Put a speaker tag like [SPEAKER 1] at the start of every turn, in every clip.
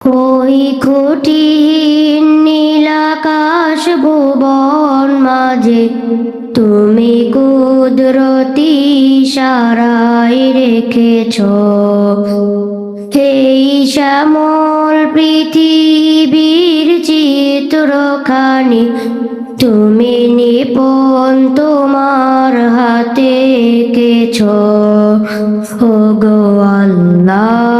[SPEAKER 1] ওই খুঁটিহীন নীলাকাশ ভুবন মাঝে? তুমি কুদরতি সারাই রেখেছ। এই শ্যামল পৃথিবীর চিত্রখানি, তুমি নিপন তোমার হাতে কেছ ও গো আল্লাহ।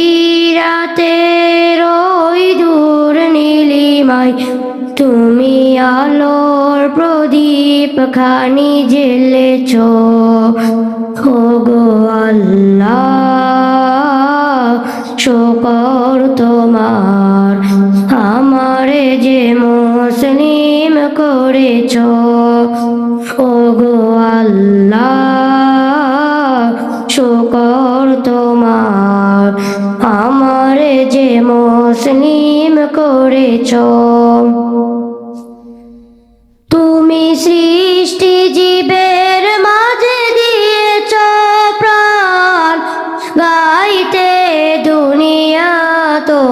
[SPEAKER 1] খানি জেলেছ। গো আল্লাহ, শকর তোমার। আমারে যে মুসলিম করেছ। গো আল্লাহ, শকর তোমার। আমারে যে মুসলিম করেছ। তুমি সৃষ্টি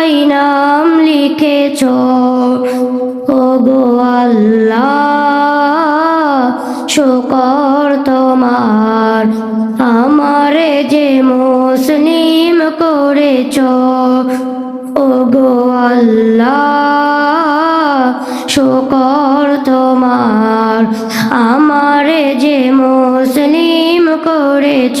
[SPEAKER 1] খাতায় নাম লিখেছ। ও গো আল্লাহ, শকর তোমার। আমারে যে মুসলিম করেছ ও গো আল্লাহ, শকর তোমার। আমারে যে মুসলিম করেছ